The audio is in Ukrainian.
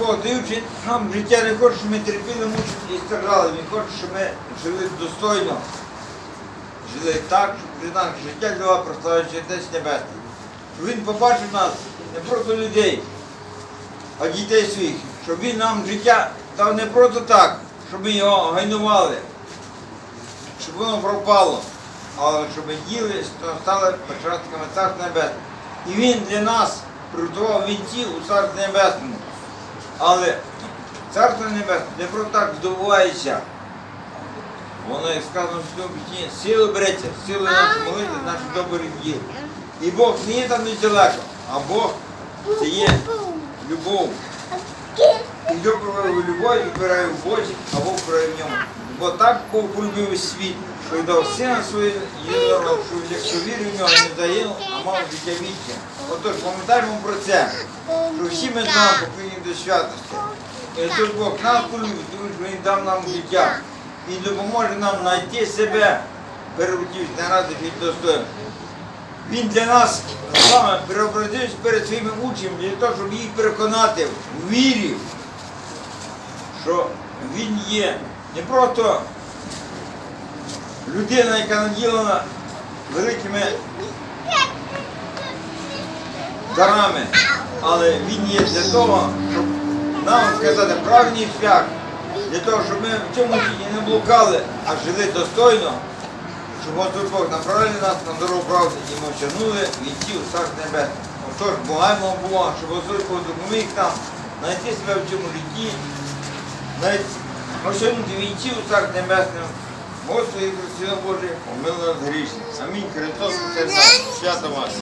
Бог даючи нам життя не хоче, щоб ми терпіли, мучили і страждали. Він хоче, щоб ми жили достойно. Жили так, щоб наше життя прославляючи Отець Небесний. Щоб він побачив нас не просто людей, а дітей своїх. Щоб він нам життя дав не просто так, щоб ми його гайнували, щоб воно пропало, але щоб ми діли, стали початками Царства Небесного. І він для нас приготував вінці у Царстві Небесному. Але Царство Небесне не просто так здобувається. Воно, як сказано в цьому пісні, силу береться, силу нашої молитви, наших добрих діл. І Бог не є там недалеко, а Бог це є любов. І хто провели в любові, вибирає в Бозі, а Бог вибирає в ньому. Бо так Бог полюбив світ, що й дав сина свою єдиного, що якщо вірив в нього, не загинув, а мав життя вічне. Отож, пам'ятаємо про це, що всі ми з вами покликані до святості. І тож Бог нас полюбив, тому що Він дав нам життя і допоможе нам знайти себе, перевертівши на ради від достоїн. Він для нас з вами преобразився перед своїми учнями для того, щоб їх переконати в вірі, що він є не просто людина, яка наділена великими дарами, але він є для того, щоб нам сказати правильний шлях, для того, щоб ми в цьому житті не блукали, а жили достойно, щоб Господь Бог направив нас на дорогу правди і ми втягнули вінців Царства Небесне. Отож, благаємо Бога, щоб Господь Бог допоміг нам знайти себе в цьому житті, навіть осягнути вінців Царства Небесне. Господи, Христос Боже, помилуй нас грішних. Амінь. Христос, свято вас.